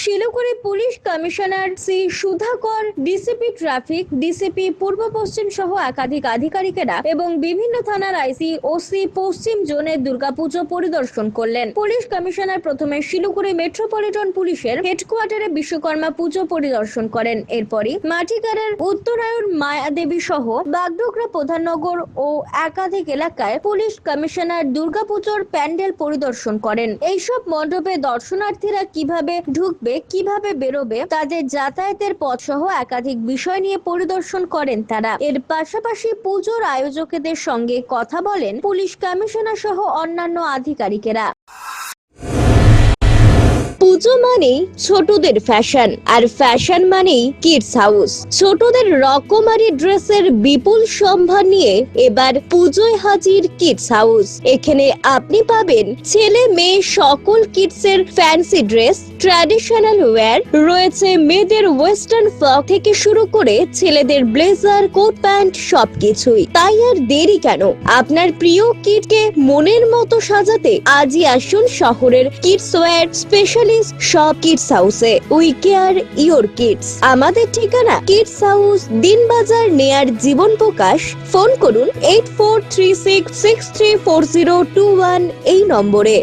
Siliguri police commissioner Shri Sudhakar DCP traffic DCP পূর্ব পশ্চিম সহ একাধিক আধিকারিকেরা এবং বিভিন্ন থানার আইসি ওসি পশ্চিম জোনের দুর্গাপুজো পরিদর্শন করলেন। পুলিশ কমিশনার প্রথমে শিলিগুড়ি মেট্রোপলিটন পুলিশের হেডকোয়ার্টারে বিশ্বকর্মা পুজো পরিদর্শন করেন। এরপরই মাটিকারের উত্তরায়ণ মায়াদেবী সহ বাগডোগরা প্রধাননগর ও একাধিক এলাকায় পুলিশ কমিশনার দুর্গাপুজোর প্যান্ডেল পরিদর্শন করেন। এইসব মণ্ডপে দর্শনার্থীরা কীভাবে ঢুকবে কীভাবে বেরোবে, তাদের যাতায়াতের পথ সহ একাধিক বিষয় নিয়ে পরিদর্শন করেন তারা। এর পাশাপাশি পুজোর আয়োজকদের সঙ্গে কথা বলেন পুলিশ কমিশনার সহ অন্যান্য আধিকারিকেরা। পুজো মানেই ছোটদের ফ্যাশন, আর ফ্যাশন মানেই কিডস হাউস। ছোটদের রকমারি ড্রেসের বিপুল সম্ভার নিয়ে এবার পুজোয় হাজির কিডস হাউস। এখানে আপনি পাবেন ছেলে মেয়ে সকল কিডসের ফ্যান্সি ড্রেস ট্র্যাডিশনাল ওয়্যার রয়েছে মেয়েদের ওয়েস্টার্ন ফ্রক থেকে শুরু করে ছেলেদের ব্লেজার, কোট প্যান্ট, সবকিছুই। তাই আর দেরি কেন? আপনার প্রিয় কিডকে মনের মতো সাজাতে আজই আসুন শহরের কিডস ওয়্যার স্পেশালিস্ট সব কিডস হাউসে। We care your kids. আমাদের ঠিকানা kids house, Dinbazar near Jiban Prakash. Phone করুন eight four three six six three four zero two one এই নম্বরে।